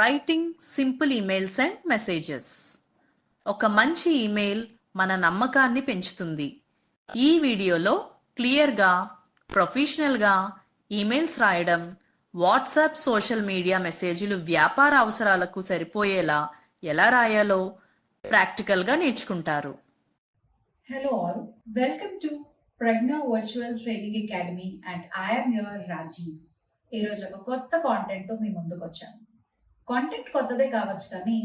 Writing simple emails and messages ఒక మంచి email మన నమ్మకాన్ని పెంచుతుంది. ఈ వీడియోలో క్లియర్గా ప్రొఫెషనల్గా ఈమెయిల్స్ రాయడం వాట్సాప్ సోషల్ మీడియా మెసేజ్లు వ్యాపార అవసరాలకు సరిపోయేలా ఎలా రాయాలో ప్రాక్టికల్గా నేర్చుకుంటారు. Hello all welcome to Pragna virtual training academy and I'm your your ఈరోజు ఒక కొత్త కాంటెంట్తో మీ ముందుకు వచ్చాను కాంటెంట్ కొత్తదే కావచ్చు కానీ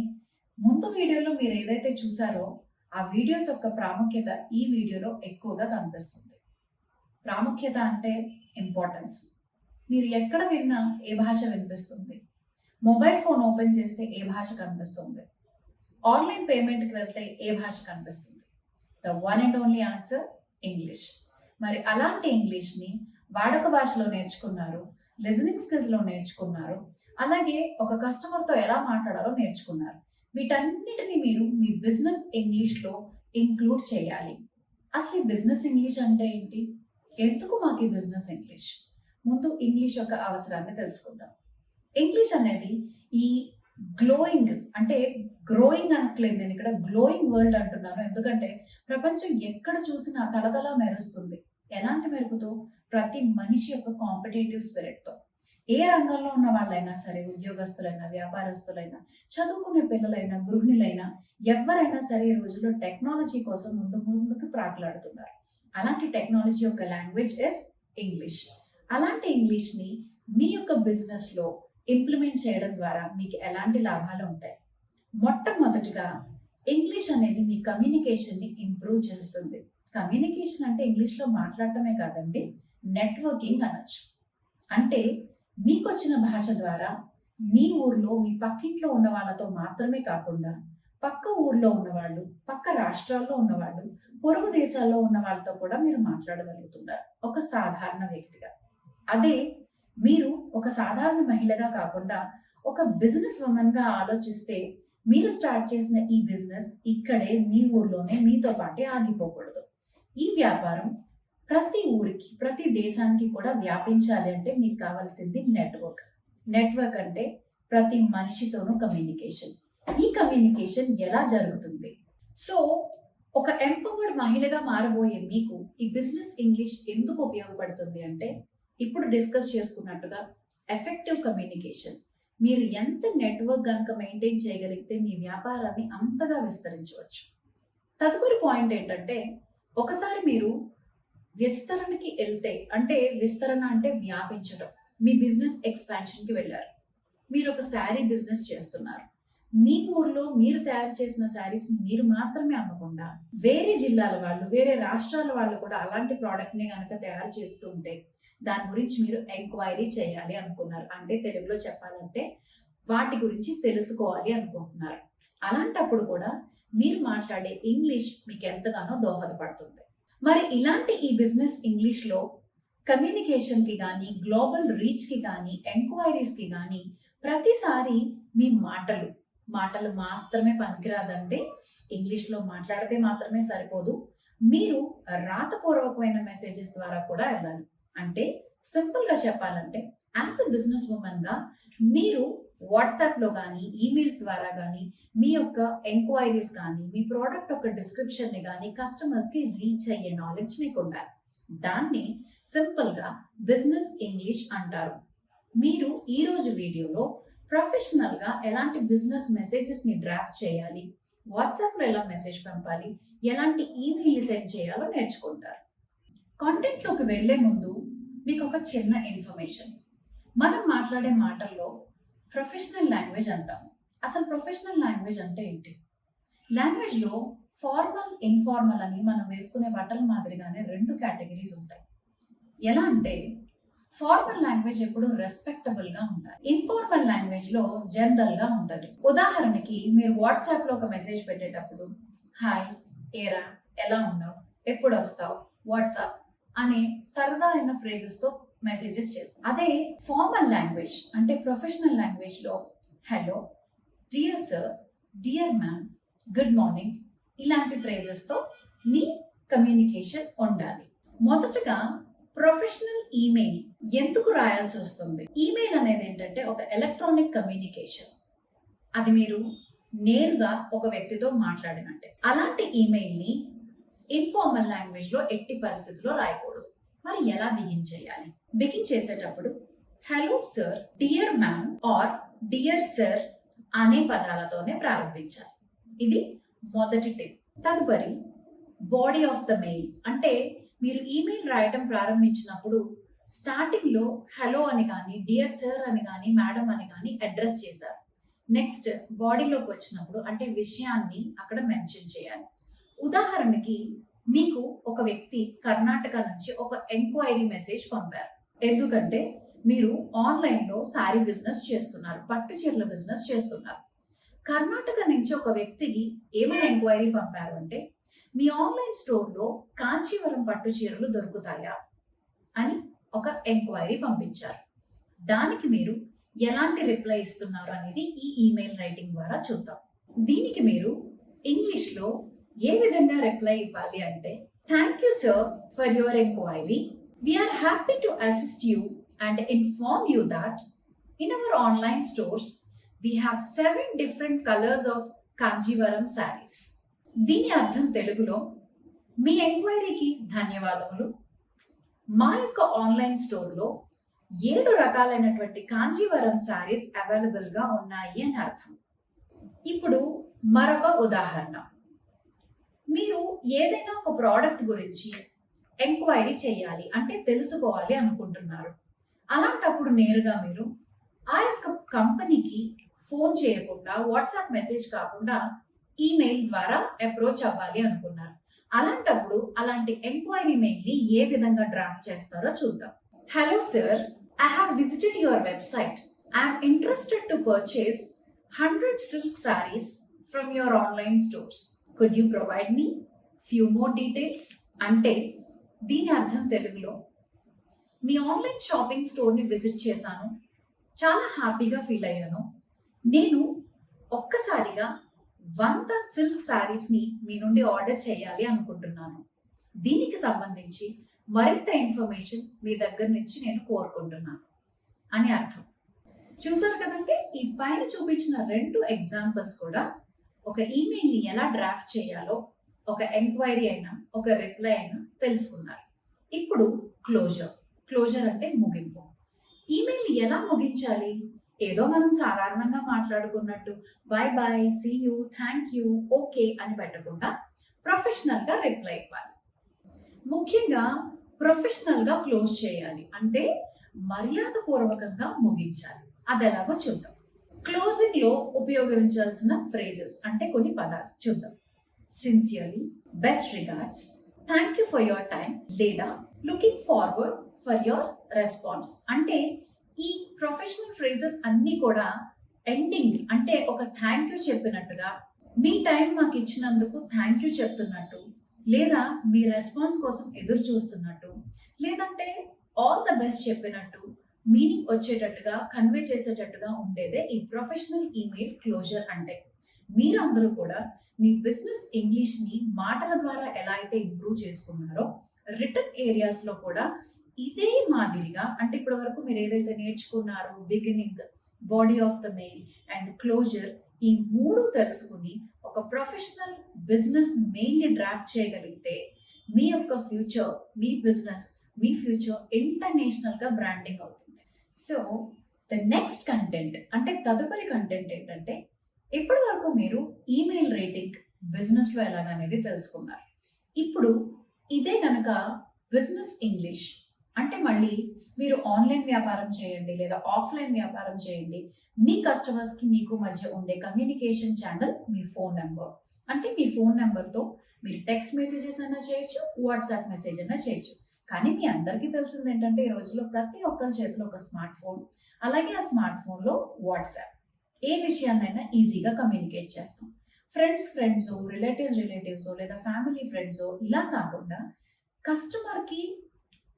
ముందు వీడియోలో మీరు ఏదైతే చూసారో ఆ వీడియోస్ యొక్క ప్రాముఖ్యత ఈ వీడియోలో ఎక్కువగా కనిపిస్తుంది. ప్రాముఖ్యత అంటే ఇంపార్టెన్స్ మీరు ఎక్కడ విన్నా ఏ భాష వినిపిస్తుంది. మొబైల్ ఫోన్ ఓపెన్ చేస్తే ఏ భాష కనిపిస్తుంది. ఆన్లైన్ పేమెంట్కి వెళ్తే ఏ భాష కనిపిస్తుంది. The one and only answer English మరి అలాంటి ఇంగ్లీష్ని వాడక భాషలో నేర్చుకున్నారు లిజనింగ్ స్కిల్స్లో నేర్చుకున్నారు అలాగే ఒక కస్టమర్తో ఎలా మాట్లాడాలో నేర్చుకున్నారు. వీటన్నిటిని మీరు మీ బిజినెస్ ఇంగ్లీష్లో ఇంక్లూడ్ చేయాలి. అసలు ఈ బిజినెస్ ఇంగ్లీష్ అంటే ఏంటి? ఎందుకు మాకు ఈ బిజినెస్ ఇంగ్లీష్? ముందు ఇంగ్లీష్ యొక్క అవసరాన్ని తెలుసుకుందాం. ఇంగ్లీష్ అనేది ఈ గ్లోయింగ్ అంటే గ్రోయింగ్ అనట్లేదు. నేను ఇక్కడ గ్లోయింగ్ వరల్డ్ అంటున్నాను. ఎందుకంటే ప్రపంచం ఎక్కడ చూసినా తలతలా మెరుస్తుంది. ఎలాంటి మెరుపుతో? ప్రతి మనిషి యొక్క కాంపిటేటివ్ స్పిరిట్తో. ఏ రంగంలో ఉన్న వాళ్ళైనా సరే ఉద్యోగస్తులైనా వ్యాపారస్తులైనా చదువుకునే పిల్లలైనా గృహిణులైనా ఎవరైనా సరే ఈ రోజుల్లో టెక్నాలజీ కోసం ముందు ముందుకు ప్రాకులాడుతున్నారు. అలాంటి టెక్నాలజీ యొక్క లాంగ్వేజ్ ఇస్ ఇంగ్లీష్ అలాంటి ఇంగ్లీష్ని మీ యొక్క బిజినెస్లో ఇంప్లిమెంట్ చేయడం ద్వారా మీకు ఎలాంటి లాభాలు ఉంటాయి? మొట్టమొదటిగా ఇంగ్లీష్ అనేది మీ కమ్యూనికేషన్ని ఇంప్రూవ్ చేస్తుంది. కమ్యూనికేషన్ అంటే ఇంగ్లీష్లో మాట్లాడటమే కాదండి నెట్వర్కింగ్ అనొచ్చు. అంటే మీకు వచ్చిన భాష ద్వారా మీ ఊర్లో మీ పక్కింట్లో ఉన్న వాళ్ళతో మాత్రమే కాకుండా పక్క ఊర్లో ఉన్నవాళ్ళు పక్క రాష్ట్రాల్లో ఉన్నవాళ్ళు పొరుగు దేశాల్లో ఉన్న వాళ్ళతో కూడా మీరు మాట్లాడగలుగుతున్నారు. ఒక సాధారణ వ్యక్తిగా. అదే మీరు ఒక సాధారణ మహిళగా కాకుండా ఒక బిజినెస్ ఉమెన్గా ఆలోచిస్తే మీరు స్టార్ట్ చేసిన ఈ బిజినెస్ ఇక్కడే మీ ఊర్లోనే మీతో పాటే ఆగిపోకూడదు. ఈ వ్యాపారం ప్రతి ఊరికి ప్రతి దేశానికి కూడా వ్యాపించాలి అంటే మీకు కావాల్సింది నెట్వర్క్ నెట్వర్క్ అంటే ప్రతి మనిషితోనూ కమ్యూనికేషన్ ఈ కమ్యూనికేషన్ ఎలా జరుగుతుంది? సో ఒక ఎంపవర్డ్ మహిళగా మారబోయే మీకు ఈ బిజినెస్ ఇంగ్లీష్ ఎందుకు ఉపయోగపడుతుంది అంటే ఇప్పుడు డిస్కస్ చేసుకున్నట్టుగా ఎఫెక్టివ్ కమ్యూనికేషన్ మీరు ఎంత నెట్వర్క్ కనుక మెయింటైన్ చేయగలిగితే మీ వ్యాపారాన్ని అంతగా విస్తరించవచ్చు. తదుపరి పాయింట్ ఏంటంటే ఒకసారి మీరు విస్తరణకి వెళ్తే అంటే విస్తరణ అంటే వ్యాపించడం మీ బిజినెస్ ఎక్స్పాన్షన్కి వెళ్ళారు. మీరు ఒక శారీ బిజినెస్ చేస్తున్నారు. మీ ఊర్లో మీరు తయారు చేసిన శారీస్ మీరు మాత్రమే అమ్మకుండా వేరే జిల్లాల వాళ్ళు వేరే రాష్ట్రాల వాళ్ళు కూడా అలాంటి ప్రోడక్ట్ని కనుక తయారు చేస్తూ ఉంటే దాని గురించి మీరు ఎంక్వైరీ చేయాలి అనుకున్నారు. అంటే తెలుగులో చెప్పాలంటే వాటి గురించి తెలుసుకోవాలి అనుకుంటున్నారు. అలాంటప్పుడు కూడా మీరు మాట్లాడే ఇంగ్లీష్ మీకు ఎంతగానో దోహదపడుతుంది. మరి ఇలాంటి ఈ బిజినెస్ ఇంగ్లీష్లో కమ్యూనికేషన్కి కానీ గ్లోబల్ రీచ్కి కానీ ఎంక్వైరీస్కి కానీ ప్రతిసారి మీ మాటలు మాటలు మాత్రమే పనికిరాదంటే ఇంగ్లీష్లో మాట్లాడితే మాత్రమే సరిపోదు. మీరు రాతపూర్వకమైన మెసేజెస్ ద్వారా కూడా వెళ్ళాలి. అంటే సింపుల్గా చెప్పాలంటే యాజ్ అ బిజినెస్ ఉమెన్గా మీరు వాట్సాప్లో కానీ ఈమెయిల్స్ ద్వారా కానీ మీ యొక్క ఎంక్వైరీస్ కానీ మీ ప్రోడక్ట్ యొక్క డిస్క్రిప్షన్ని కానీ కస్టమర్స్కి రీచ్ అయ్యే నాలెడ్జ్ మీకు ఉండాలి దాన్ని సింపుల్గా బిజినెస్ ఇంగ్లీష్ అంటారు. మీరు ఈరోజు వీడియోలో ప్రొఫెషనల్గా ఎలాంటి బిజినెస్ మెసేజెస్ని డ్రాఫ్ట్ చేయాలి వాట్సాప్లో ఎలా మెసేజ్ పంపాలి ఎలాంటి ఈమెయిల్ సెండ్ చేయాలో నేర్చుకుంటారు. కంటెంట్లోకి వెళ్ళే ముందు మీకు ఒక చిన్న ఇన్ఫర్మేషన్ మనం మాట్లాడే మాటల్లో ప్రొఫెషనల్ లాంగ్వేజ్ అంటాం అసలు ప్రొఫెషనల్ లాంగ్వేజ్ అంటే ఏంటి? లాంగ్వేజ్లో ఫార్మల్ ఇన్ఫార్మల్ అని మనం వేసుకునే బట్టల మాదిరిగానే రెండు కేటగిరీస్ ఉంటాయి. ఎలా అంటే ఫార్మల్ లాంగ్వేజ్ ఎప్పుడు రెస్పెక్టబుల్గా ఉండాలి. ఇన్ఫార్మల్ లాంగ్వేజ్లో జనరల్గా ఉంటుంది. ఉదాహరణకి మీరు వాట్సాప్లో ఒక మెసేజ్ పెట్టేటప్పుడు హాయ్ ఏరా ఎలా ఉన్నావు? ఎప్పుడు వస్తావు? వాట్సాప్ అనే సరదా అయిన ఫ్రేజెస్తో మెసేజెస్ చేస్తాం. అదే ఫార్మల్ లాంగ్వేజ్ అంటే ప్రొఫెషనల్ లాంగ్వేజ్లో hello dear sir dear ma'am good morning ఇలాంటి phrases తో మీ కమ్యూనికేషన్ ఉండాలి. మొదటగా ప్రొఫెషనల్ ఈమెయిల్ ఎందుకు రాయాల్సి వస్తుంది? ఈమెయిల్ అనేది ఏంటంటే ఒక ఎలక్ట్రానిక్ కమ్యూనికేషన్ అది మీరు నేరుగా ఒక వ్యక్తితో మాట్లాడినట్టే. అలాంటి ఈమెయిల్ని ఇన్ఫార్మల్ లాంగ్వేజ్లో ఎట్టి పరిస్థితుల్లో రాయకూడదు. మరి ఎలా బిగిన్ చేయాలి? బిగిన్ చేసేటప్పుడు hello sir dear ma'am or dear sir అనే పదాలతోనే ప్రారంభించాలి. ఇది మొదటి టిప్ తదుపరి బాడీ ఆఫ్ ద మెయిల్ అంటే మీరు ఈమెయిల్ రాయటం ప్రారంభించినప్పుడు స్టార్టింగ్లో హలో అని కానీ డియర్ సర్ అని కానీ మేడం అని కానీ అడ్రస్ చేశారు. నెక్స్ట్ బాడీలోకి వచ్చినప్పుడు అంటే విషయాన్ని అక్కడ మెన్షన్ చేయాలి. ఉదాహరణకి మీకు ఒక వ్యక్తి కర్ణాటక నుంచి ఒక ఎంక్వైరీ మెసేజ్ పంపారు. ఎందుకంటే మీరు ఆన్లైన్లో శారీ బిజినెస్ చేస్తున్నారు పట్టు చీరల బిజినెస్ చేస్తున్నారు. కర్ణాటక నుంచి ఒక వ్యక్తికి ఏమైనా ఎంక్వైరీ పంపారు అంటే మీ ఆన్లైన్ స్టోర్లో కాంచీవరం పట్టు చీరలు దొరుకుతాయా? అని ఒక ఎంక్వైరీ పంపించారు. దానికి మీరు ఎలాంటి రిప్లై ఇస్తున్నారు అనేది ఈ ఈమెయిల్ రైటింగ్ ద్వారా చూద్దాం. దీనికి మీరు ఇంగ్లీష్లో ఏ విధంగా రిప్లై ఇవ్వాలి అంటే thank you sir for your enquiry we're happy to assist you and inform you that in our online stores we have seven different colours of Kanjeevaram saris దీని అర్థం తెలుగులో మీ ఎంక్వైరీకి ధన్యవాదములు. మా యొక్క ఆన్లైన్ స్టోర్లో ఏడు రకాలైనటువంటి కాంజీవరం శారీస్ అవైలబుల్గా ఉన్నాయి అని అర్థం. ఇప్పుడు మరొక ఉదాహరణ. మీరు ఏదైనా ఒక ప్రోడక్ట్ గురించి ఎంక్వైరీ చేయాలి అంటే తెలుసుకోవాలి అనుకుంటున్నారు. అలాంటప్పుడు నేరుగా మీరు ఆ యొక్క కంపెనీకి ఫోన్ చేయకుండా వాట్సాప్ మెసేజ్ కాకుండా ఈమెయిల్ ద్వారా అప్రోచ్ అవ్వాలి అనుకున్నారు. అలాంటప్పుడు అలాంటి ఎంక్వైరీ మెయిల్ని ఏ విధంగా డ్రాఫ్ట్ చేస్తారో చూద్దాం. Hello sir I have visited your website I'm interested to purchase hundred silk saris from your online stores could you provide me few more details అంటే దీని అర్థం తెలుగులో. మీ ఆన్లైన్ షాపింగ్ స్టోర్ని విజిట్ చేశాను. చాలా హ్యాపీగా ఫీల్ అయ్యాను. నేను ఒక్కసారిగా వంద సిల్క్ శారీస్ని మీ నుండి ఆర్డర్ చేయాలి అనుకుంటున్నాను. దీనికి సంబంధించి మరింత ఇన్ఫర్మేషన్ మీ దగ్గర నుంచి నేను కోరుకుంటున్నాను. అని అర్థం. చూసారు కదంటే ఈ పైన చూపించిన రెండు ఎగ్జాంపుల్స్ కూడా ఒక ఈమెయిల్ని ఎలా డ్రాఫ్ట్ చేయాలో ఒక ఎంక్వైరీ అయినా ఒక రిప్లై అయినా తెలుసుకున్నారు. ఇప్పుడు క్లోజర్. క్లోజర్ అంటే ముగింపు. ఈమెయిల్ ఎలా ముగించాలి? ఏదో మనం సాధారణంగా మాట్లాడుకున్నట్టు bye bye see you thank you okay అని పెట్టకుండా ప్రొఫెషనల్గా రిప్లై ఇవ్వాలి. ముఖ్యంగా ప్రొఫెషనల్గా క్లోజ్ చేయాలి. అంటే మర్యాదపూర్వకంగా ముగించాలి. అది ఎలాగో చూద్దాం. క్లోజింగ్లో ఉపయోగించాల్సిన ఫ్రేజెస్ అంటే కొన్ని పదాలు. చూద్దాం. Sincerely best regards thank you for your time లేదా looking forward for your response అంటే ఈ ప్రొఫెషనల్ ఫ్రేజెస్ అన్నీ కూడా ఎండింగ్ అంటే ఒక థ్యాంక్ యూ చెప్పినట్టుగా మీ టైం మాకు ఇచ్చినందుకు థ్యాంక్ యూ చెప్తున్నట్టు లేదా మీ రెస్పాన్స్ కోసం ఎదురు చూస్తున్నట్టు లేదంటే ఆల్ ద బెస్ట్ చెప్పినట్టు మీనింగ్ వచ్చేటట్టుగా కన్వే చేసేటట్టుగా ఉండేదే ఈ ప్రొఫెషనల్ ఈమెయిల్ క్లోజర్ అంటే. మీరందరూ కూడా మీ బిజినెస్ ఇంగ్లీష్ని మాటల ద్వారా ఎలా అయితే ఇంప్రూవ్ చేసుకున్నారో రిటర్న్ ఏరియాస్లో కూడా ఇదే మాదిరిగా అంటే ఇప్పటి వరకు మీరు ఏదైతే నేర్చుకున్నారో beginning body of the mail and closure ఈ మూడు తెలుసుకుని ఒక ప్రొఫెషనల్ బిజినెస్ మెయిల్ని డ్రాఫ్ట్ చేయగలిగితే మీ యొక్క ఫ్యూచర్ మీ బిజినెస్ మీ ఫ్యూచర్ ఇంటర్నేషనల్గా బ్రాండింగ్ అవుతుంది. సో ద నెక్స్ట్ కంటెంట్ అంటే తదుపరి కంటెంట్ ఏంటంటే ఇప్పటి వరకు మీరు ఈమెయిల్ రేటింగ్ బిజినెస్లో ఎలాగనేది తెలుసుకున్నారు. ఇప్పుడు ఇదే కనుక బిజినెస్ ఇంగ్లీష్ అంటే మళ్ళీ మీరు ఆన్లైన్ వ్యాపారం చేయండి లేదా ఆఫ్లైన్ వ్యాపారం చేయండి మీ కస్టమర్స్కి మీకు మధ్య ఉండే కమ్యూనికేషన్ ఛానల్ మీ ఫోన్ నెంబర్ అంటే మీ ఫోన్ నెంబర్తో మీరు టెక్స్ట్ మెసేజెస్ అయినా చేయొచ్చు వాట్సాప్ మెసేజ్ అయినా చేయొచ్చు. కానీ మీ అందరికీ తెలిసింది ఏంటంటే ఈ రోజుల్లో ప్రతి ఒక్కరి చేతిలో ఒక స్మార్ట్ ఫోన్ అలాగే ఆ స్మార్ట్ ఫోన్లో వాట్సాప్ ఏ విషయాన్నైనా ఈజీగా కమ్యూనికేట్ చేస్తాం. ఫ్రెండ్స్ ఫ్రెండ్స్ రిలేటివ్స్ రిలేటివ్స్ లేదా ఫ్యామిలీ ఫ్రెండ్స్ ఇలా కాకుండా కస్టమర్కి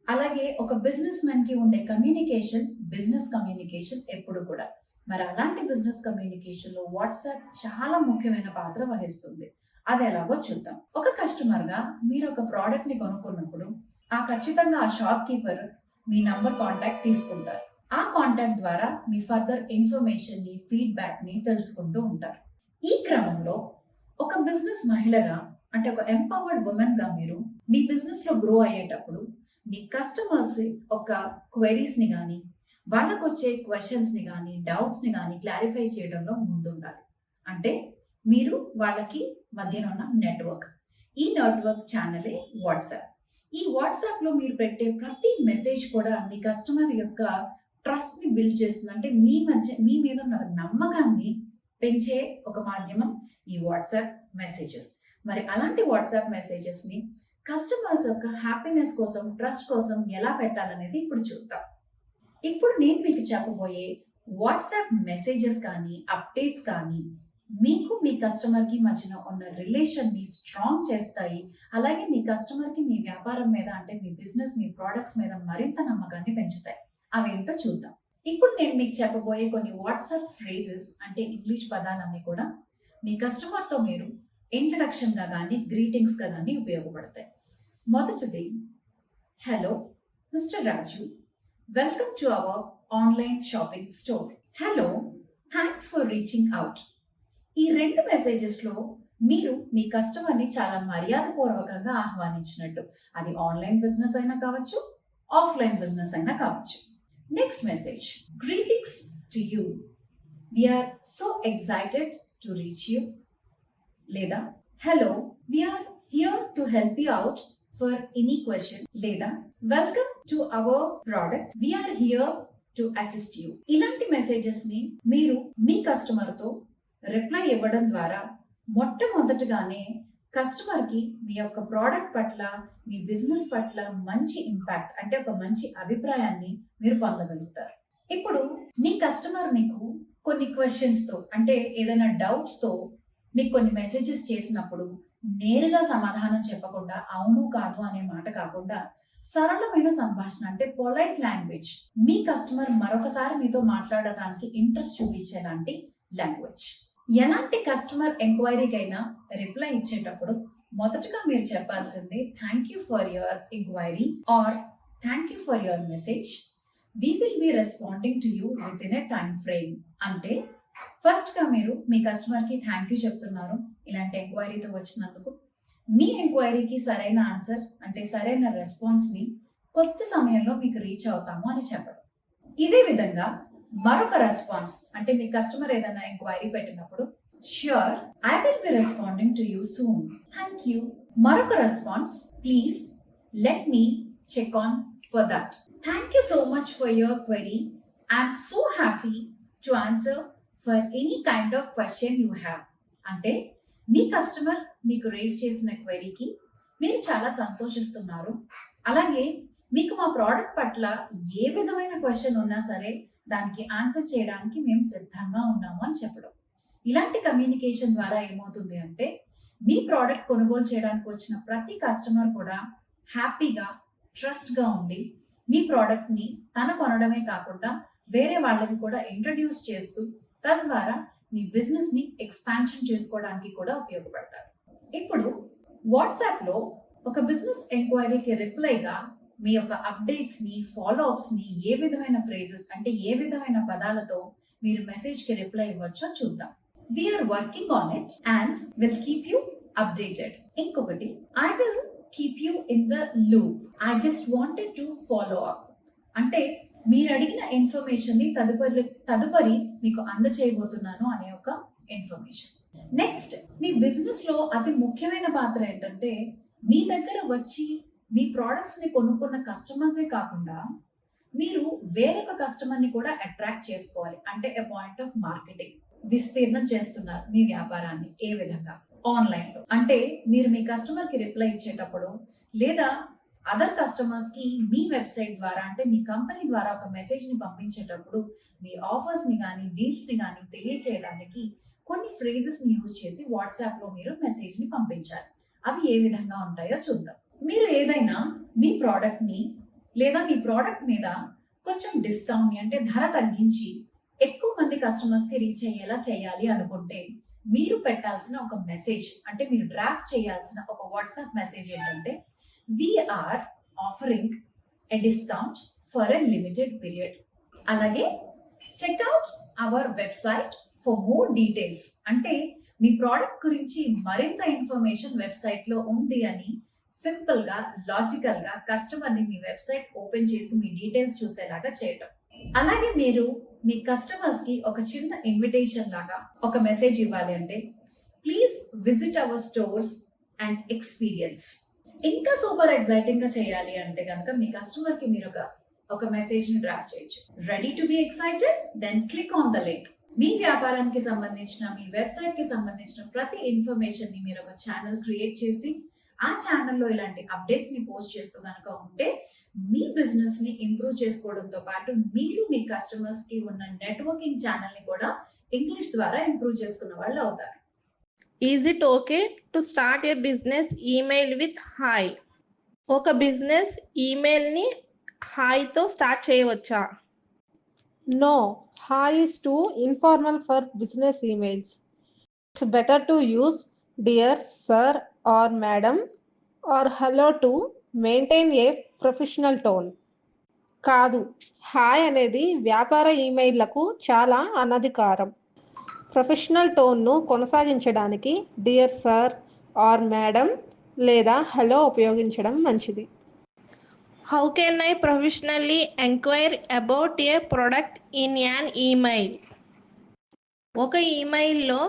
అలాగే ఒక బిజినెస్ మెన్కి ఉండే కమ్యూనికేషన్ బిజినెస్ కమ్యూనికేషన్ ఎప్పుడు కూడా. మరి అలాంటి బిజినెస్ కమ్యూనికేషన్లో వాట్సాప్ చాలా ముఖ్యమైన పాత్ర వహిస్తుంది. అది ఎలాగో చూద్దాం. ఒక కస్టమర్గా మీరు ఒక ప్రోడక్ట్ని కొనుక్కున్నప్పుడు ఆ ఖచ్చితంగా ఆ షాప్ కీపర్ మీ నంబర్ కాంటాక్ట్ తీసుకుంటారు. ఆ కాంటాక్ట్ ద్వారా మీ ఫర్దర్ ఇన్ఫర్మేషన్ని ఫీడ్బ్యాక్ని తెలుసుకుంటూ ఉంటారు. ఈ క్రమంలో ఒక బిజినెస్ మహిళగా అంటే ఒక ఎంపవర్డ్ ఉమెన్గా మీరు మీ బిజినెస్లో గ్రో అయ్యేటప్పుడు మీ కస్టమర్స్ ఒక క్వెరీస్ని కానీ వాళ్ళకు వచ్చే క్వశ్చన్స్ని కానీ డౌట్స్ని కానీ క్లారిఫై చేయడంలో ముందుండాలి. అంటే మీరు వాళ్ళకి మధ్యన ఉన్న నెట్వర్క్ ఈ నెట్వర్క్ ఛానలే వాట్సాప్ ఈ వాట్సాప్లో మీరు పెట్టే ప్రతి మెసేజ్ కూడా మీ కస్టమర్ యొక్క ట్రస్ట్ని బిల్డ్ చేస్తుంది. అంటే మీ మధ్య మీ మీద ఉన్న నమ్మకాన్ని పెంచే ఒక మాధ్యమం ఈ వాట్సాప్ మెసేజెస్. మరి అలాంటి వాట్సాప్ మెసేజెస్ని కస్టమర్స్ యొక్క హ్యాపీనెస్ కోసం ట్రస్ట్ కోసం ఎలా పెట్టాలనేది ఇప్పుడు చూద్దాం. ఇప్పుడు నేను మీకు చెప్పబోయే వాట్సాప్ మెసేజెస్ కానీ అప్డేట్స్ కానీ మీకు మీ కస్టమర్కి మధ్యన ఉన్న రిలేషన్ని స్ట్రాంగ్ చేస్తాయి. అలాగే మీ కస్టమర్కి మీ వ్యాపారం మీద అంటే మీ బిజినెస్ మీ ప్రోడక్ట్స్ మీద మరింత నమ్మకాన్ని పెంచుతాయి. అవేంటో చూద్దాం. ఇప్పుడు నేను మీకు చెప్పబోయే కొన్ని వాట్సాప్ ఫ్రేజెస్ అంటే ఇంగ్లీష్ పదాలన్నీ కూడా మీ కస్టమర్తో మీరు ఇంట్రడక్షన్గా కానీ గ్రీటింగ్స్గా కానీ ఉపయోగపడతాయి. మొదటిది hello mister Raju welcome to our online shopping store hello thanks for reaching out ఈ రెండు మెసేజెస్లో మీరు మీ కస్టమర్ని చాలా మర్యాదపూర్వకంగా ఆహ్వానించినట్టు. అది ఆన్లైన్ బిజినెస్ అయినా కావచ్చు ఆఫ్లైన్ బిజినెస్ అయినా కావచ్చు. Next message greetings to you excited to reach to reach you లేదా hello here here to help out out for any Leda, లేదా welcome to our product are here to assist you ఇలాంటి మెసేజెస్ని మీరు మీ కస్టమర్తో reply ఇవ్వడం ద్వారా మొట్టమొదటిగానే కస్టమర్కి మీ యొక్క ప్రోడక్ట్ పట్ల మీ బిజినెస్ పట్ల మంచి ఇంపాక్ట్ అంటే ఒక మంచి అభిప్రాయాన్ని మీరు పొందగలుగుతారు. ఇప్పుడు మీ కస్టమర్ మీకు కొన్ని క్వశ్చన్స్తో అంటే ఏదైనా డౌట్స్తో మీకు కొన్ని మెసేజెస్ చేసినప్పుడు నేరుగా సమాధానం చెప్పకుండా అవును కాదు అనే మాట కాకుండా సరళమైన సంభాషణ అంటే పొలైట్ లాంగ్వేజ్ మీ కస్టమర్ మరొకసారి మీతో మాట్లాడడానికి ఇంట్రెస్ట్ చూపించేలాంటి లాంగ్వేజ్. ఎలాంటి కస్టమర్ ఎంక్వైరీకైనా రిప్లై ఇచ్చేటప్పుడు మొదటగా మీరు చెప్పాల్సింది thank you for your enquiry or thank you for your message we will be responding to you within a time frame అంటే ఫస్ట్గా మీరు మీ కస్టమర్కి థ్యాంక్ యూ చెప్తున్నారు ఇలాంటి ఎంక్వైరీతో వచ్చినందుకు. మీ ఎంక్వైరీకి సరైన ఆన్సర్ అంటే సరైన రెస్పాన్స్ని కొత్త కొద్ది సమయంలో మీకు రీచ్ అవుతాము అని చెప్పడం. ఇదే విధంగా మరొక రెస్పాన్స్ అంటే మీ కస్టమర్ ఏదైనా ఎంక్వైరీ పెట్టినప్పుడు sure I will be responding to you soon thank you మరొక response please let me check on for that thank you so much for your query I'm so happy to answer for any kind of question you have అంటే మీ customer మీకు race చేసిన క్వెరీకి మీరు చాలా సంతోషిస్తున్నారు. అలాగే మీకు మా ప్రోడక్ట్ పట్ల ఏ విధమైన క్వశ్చన్ ఉన్నా సరే దానికి ఆన్సర్ చేయడానికి మేము సిద్ధంగా ఉన్నాము అని చెప్పడం. ఇలాంటి కమ్యూనికేషన్ ద్వారా ఏమవుతుంది అంటే మీ ప్రోడక్ట్ కొనుగోలు చేయడానికి వచ్చిన ప్రతి కస్టమర్ కూడా హ్యాపీగా ట్రస్ట్గా ఉండి మీ ప్రోడక్ట్ని తన కొనడమే కాకుండా వేరే వాళ్ళకి కూడా ఇంట్రడ్యూస్ చేస్తూ తద్వారా మీ బిజినెస్ని ఎక్స్పాన్షన్ చేసుకోవడానికి కూడా ఉపయోగపడతారు. ఇప్పుడు వాట్సాప్లో ఒక బిజినెస్ ఎంక్వైరీకి రిప్లైగా మీ యొక్క అప్డేట్స్ని ఫాలోఅప్స్ని ఫాలో ఏ విధమైన ఫ్రేజెస్ అంటే ఏ విధమైన పదాలతో మీరు మెసేజ్కి రిప్లై ఇవ్వచ్చో చూద్దాం. We're working on it and will keep you updated ఇంకొకటి I will keep you in the loop I just wanted to follow up అంటే మీరు అడిగిన ఇన్ఫర్మేషన్ని తదుపరి తదుపరి మీకు అందచేయబోతున్నాను అనే ఒక ఇన్ఫర్మేషన్ నెక్స్ట్ మీ బిజినెస్లో అతి ముఖ్యమైన పాత్ర ఏంటంటే మీ దగ్గర వచ్చి మీ ప్రోడక్ట్స్ని కొనుక్కున్న కస్టమర్సే కాకుండా మీరు వేరొక కస్టమర్ని కూడా అట్రాక్ట్ చేసుకోవాలి. అంటే ఎ పాయింట్ ఆఫ్ మార్కెటింగ్ విస్తీర్ణం చేస్తున్నారు మీ వ్యాపారాన్ని ఏ విధంగా? ఆన్లైన్లో అంటే మీరు మీ కస్టమర్కి రిప్లై ఇచ్చేటప్పుడు లేదా అదర్ కస్టమర్స్కి మీ వెబ్సైట్ ద్వారా అంటే మీ కంపెనీ ద్వారా ఒక మెసేజ్ని పంపించేటప్పుడు మీ ఆఫర్స్ని కానీ డీల్స్ని కానీ తెలియచేయడానికి కొన్ని ఫ్రేజెస్ని యూజ్ చేసి వాట్సాప్లో మీరు మెసేజ్ని పంపించాలి. అవి ఏ విధంగా ఉంటాయో చూద్దాం. మీరు ఏదైనా మీ ప్రోడక్ట్ని లేదా మీ ప్రోడక్ట్ మీద కొంచెం డిస్కౌంట్ అంటే ధర తగ్గించి ఎక్కువ మంది కస్టమర్స్కి రీచ్ అయ్యేలా చేయాలి అనుకుంటే మీరు పెట్టాల్సిన ఒక మెసేజ్ అంటే మీరు డ్రాఫ్ట్ చేయాల్సిన ఒక వాట్సాప్ మెసేజ్ ఏంటంటే we're offering a discount for a limited period అలాగే check out our website for more details అంటే మీ ప్రోడక్ట్ గురించి మరింత ఇన్ఫర్మేషన్ వెబ్సైట్లో ఉంది అని సింపుల్గా లాజికల్గా కస్టమర్ని మీ వెబ్సైట్ ఓపెన్ చేసి మీ డీటెయిల్స్ చూసేలాగా చేయటం. అలాగే మీరు మీ కస్టమర్స్కి ఒక చిన్న ఇన్విటేషన్ లాగా ఒక మెసేజ్ ఇవ్వాలి అంటే please visit our stores and experience. ఇంకా సూపర్ ఎక్సైటింగ్గా చేయాలి అంటే కనుక మీ కస్టమర్కి మీరు ఒక ఒక మెసేజ్ని డ్రాఫ్ట్ చేయొచ్చు. Ready to be excited then click on the link. మీ వ్యాపారానికి సంబంధించిన మీ వెబ్సైట్కి సంబంధించిన ప్రతి ఇన్ఫర్మేషన్ని మీరు ఒక ఛానల్ క్రియేట్ చేసి ఆ ఛానల్లో ఇలాంటి అప్డేట్స్ని పోస్ట్ చేస్తూ కనుక ఉంటే మీ బిజినెస్ని ఇంప్రూవ్ చేసుకోవడంతో పాటు మీరు మీ కస్టమర్స్కి ఉన్న నెట్వర్కింగ్ ఛానల్ని కూడా ఇంగ్లీష్ ద్వారా ఇంప్రూవ్ చేసుకున్న వాళ్ళు అవుతారు. Is it okay to start a business email with hi ఒక బిజినెస్ ఈమెయిల్ని హాయ్తో స్టార్ట్ చేయవచ్చా? No, hi is too informal for business emails. It's better to use dear sir or madam or hello to maintain a professional tone. కాదు hi అనేది వ్యాపార ఈమెయిల్లకు చాలా అనధికారం. ప్రొఫెషనల్ టోన్ను కొనసాగించడానికి డియర్ సార్ ఆర్ మేడం లేదా హలో ఉపయోగించడం మంచిది. How can I professionally enquire about a product in an email ఒక ఈమెయిల్లో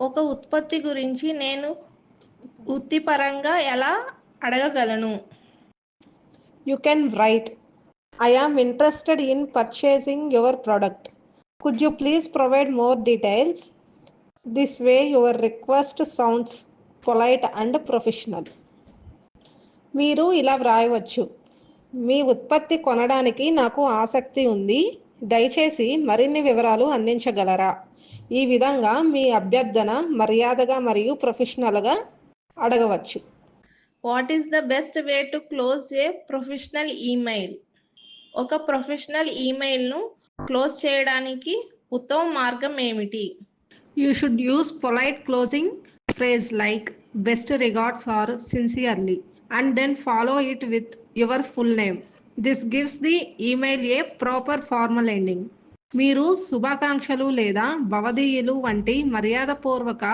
ఒక ఉత్పత్తి గురించి నేను వృత్తిపరంగా ఎలా అడగగలను? You can write I am interested in purchasing your product could you please provide more details this way your request sounds polite and professional మీరు ఇలా వ్రాయవచ్చు. మీ ఉత్పత్తి కొనడానికి నాకు ఆసక్తి ఉంది. దయచేసి మరిన్ని వివరాలు అందించగలరా? ఈ విధంగా మీ అభ్యర్థన మర్యాదగా మరియు ప్రొఫెషనల్గా అడగవచ్చు. What is the best way to close a professional email ఒక ప్రొఫెషనల్ ఈమెయిల్ను క్లోజ్ చేయడానికి ఉత్తమ మార్గం ఏమిటి? You should use polite closing phrase like best regards or sincerely and then follow it with your full name this gives the email a proper formal ending మీరు శుభాకాంక్షలు లేదా భవదీయులు వంటి మర్యాదపూర్వక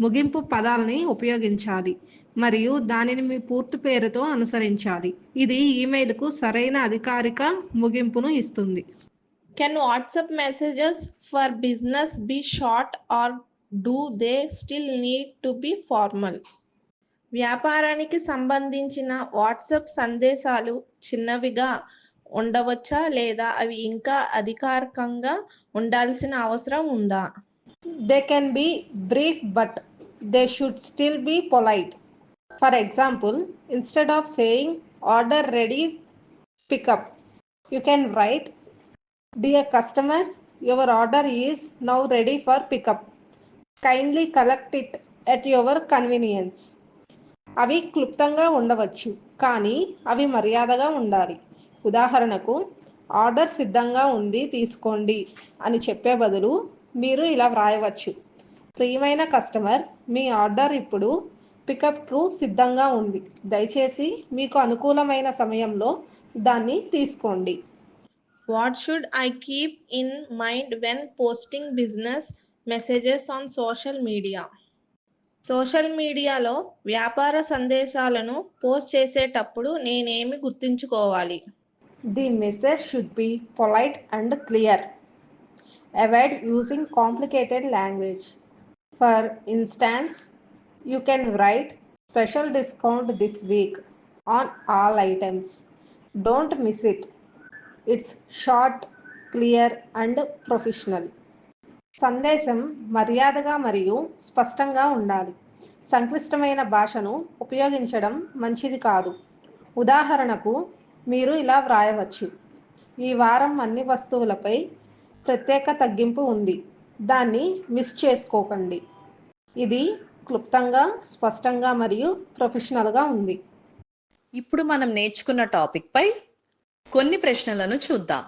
ముగింపు పదాలని ఉపయోగించాలి మరియు దానిని మీ పూర్తి పేరుతో అనుసరించాలి. ఇది ఈమెయిల్కు సరైన అధికారిక ముగింపును ఇస్తుంది. Can WhatsApp messages for business be short or do they still need to be formal వ్యాపారానికి సంబంధించిన వాట్సాప్ సందేశాలు చిన్నవిగా ఉండవచ్చా లేదా? అవి ఇంకా అధికారికంగా ఉండాల్సిన అవసరం ఉందా? They can be brief but they should still be polite for example instead of saying order ready pickup you can write dear customer your order is now ready for pickup kindly collect it at your convenience అవి క్లుప్తంగా ఉండవచ్చు కానీ అవి మర్యాదగా ఉండాలి. ఉదాహరణకు order సిద్ధంగా ఉంది తీసుకోండి అని చెప్పే బదులు మీరు ఇలా వ్రాయవచ్చు. ప్రియమైన కస్టమర్ మీ ఆర్డర్ ఇప్పుడు పికప్కు సిద్ధంగా ఉంది. దయచేసి మీకు అనుకూలమైన సమయంలో దాన్ని తీసుకోండి. What should I keep in mind when posting business messages on social media social మీడియాలో వ్యాపార సందేశాలను పోస్ట్ చేసేటప్పుడు నేనేమి గుర్తుంచుకోవాలి? The message should be polite and clear avoid using complicated language for instance you can write special discount this week on all items don't miss it it's short clear and professional సందేశం మర్యాదగా మరియు స్పష్టంగా ఉండాలి. సంక్లిష్టమైన భాషను ఉపయోగించడం మంచిది కాదు. ఉదాహరణకు మీరు ఇలా వ్రాయవచ్చు. ఈ వారం అన్ని వస్తువులపై ప్రత్యేక తగ్గింపు ఉంది. దాన్ని మిస్ చేసుకోకండి. ఇది క్లుప్తంగా స్పష్టంగా మరియు ప్రొఫెషనల్గా ఉంది. ఇప్పుడు మనం నేర్చుకున్న టాపిక్పై కొన్ని ప్రశ్నలను చూద్దాం.